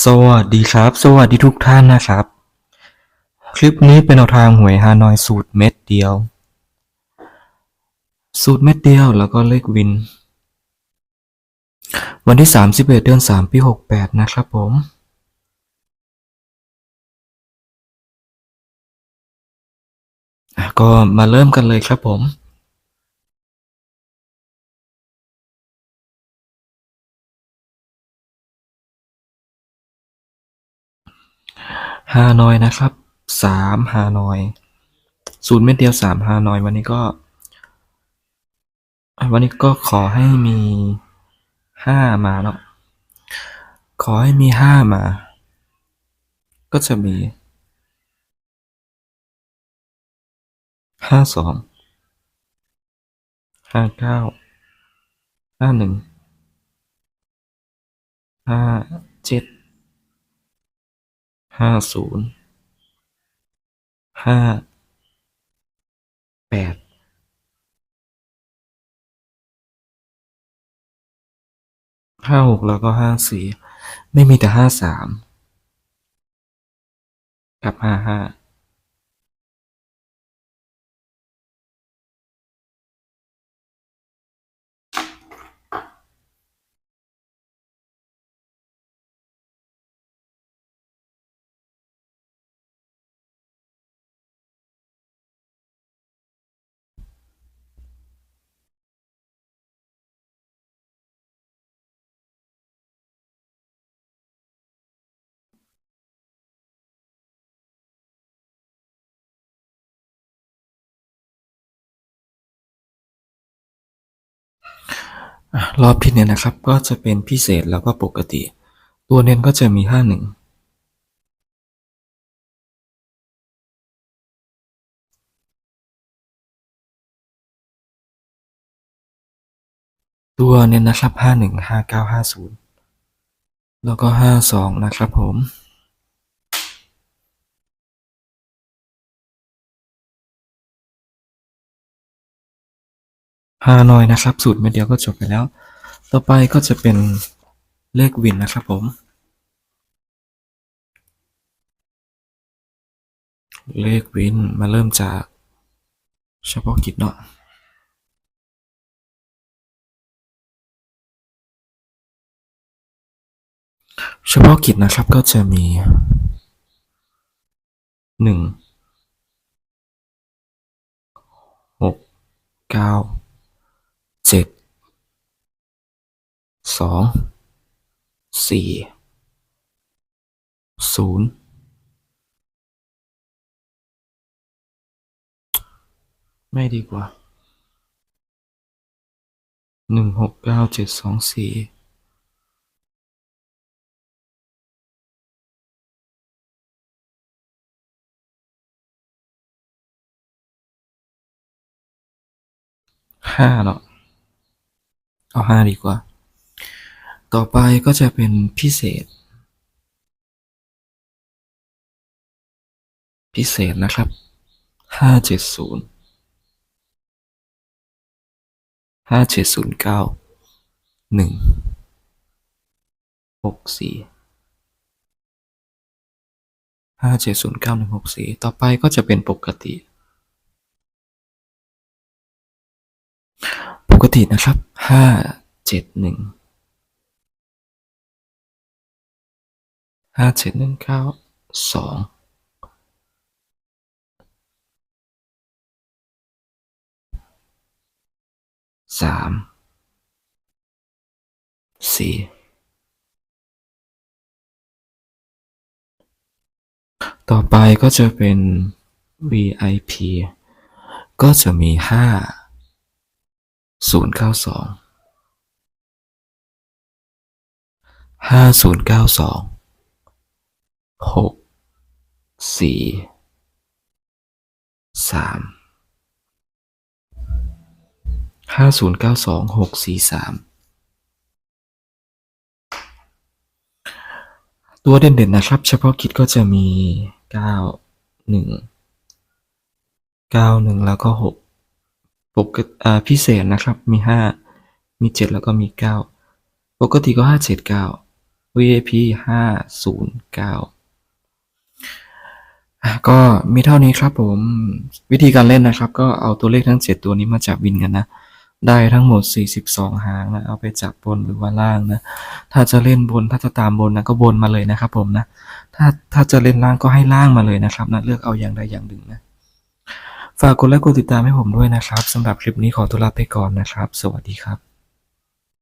สวัสดีครับ สวัสดีทุกท่านนะครับ คลิปนี้เป็นแนวทางหวยฮานอยสูตรเม็ดเดียว สูตรเม็ดเดียวแล้วก็เลขวิน วันที่ 31 เดือน 3 ปี 68 นะครับผม ก็มาเริ่มกันเลยครับผม ฮานอยนะครับสามฮานอยศูนย์เม็ดเดียวสามฮานอยวันนี้ก็ วันนี้ก็ขอให้มีห้ามาเนาะขอให้มีห้ามา ก็จะมีห้าสองห้าเก้าห้าหนึ่งห้าเจ็ด ห้าศูนย์ห้าแปดห้าหกแล้วก็ห้าสี่ไม่มีแต่ห้าสามกับห้าห้า รอบที่เนี่ยนะครับก็จะเป็นพิเศษแล้วก็ปกติ ตัวเน้นก็จะมีห้าหนึ่งตัวเน้นนะครับห้าหนึ่งห้าเก้าห้าศูนย์แล้วก็ห้าสองนะครับผม ฮานอยนะครับ สูตรเม็ดเดียวก็จบไปแล้ว ต่อไปก็จะเป็นเลขวินนะครับผม เลขวินมาเริ่มจากเฉพาะกิจเนาะเฉพาะกิจนะครับก็จะมีหนึ่งหก เจ็ดสองสี่ศูนย์ไม่ดีกว่าหนึ่งหกเก้าเจ็ดสองสี่ห้าเนาะ เอาห้าดีกว่า ต่อไปก็จะเป็นพิเศษ พิเศษนะครับห้าเจ็ดศูนย์ห้าเจ็ดศูนย์เก้าหนึ่งหกสี่ห้าเจ็ดศูนย์เก้าหนึ่งหกสี่ต่อไปก็จะเป็นปกติ กตินะครับห้าเจ็ดหนึ่งห้าเจ็ดหนึ่งเก้าสองสามสี่ต่อไปก็จะเป็น VIP ก็จะมีห้า ศูนย์เก้าสองห้าศูนย์เก้าสองหกสี่สามห้าศูนย์เก้าสองหกสี่สามตัวเด่นๆนะครับ เฉพาะกิจก็จะมีเก้าหนึ่งเก้าหนึ่งแล้วก็หก ปกติอ่าพิเศษนะครับ มีห้ามีเจ็ดแล้วก็มีเก้าปกติก็ห้าเจ็ดเก้า VIP ห้าศูนย์เก้าก็มีเท่านี้ครับผม วิธีการเล่นนะครับ ก็เอาตัวเลขทั้งเจ็ดตัวนี้มาจับวินกันนะ ได้ทั้งหมด 42 หางนะ เอาไปจับบนหรือว่าล่างนะ ถ้าจะเล่นบน ถ้าจะตามบนนะก็บนมาเลยนะครับผมนะ ถ้าถ้าจะเล่นล่างก็ให้ล่างมาเลยนะครับนะ เลือกเอาอย่างใดอย่างหนึ่งนะ ฝากกดไลค์กดติดตามให้ผมด้วยนะครับสำหรับคลิปนี้ขอตัวลาไปก่อนนะครับ สวัสดีครับ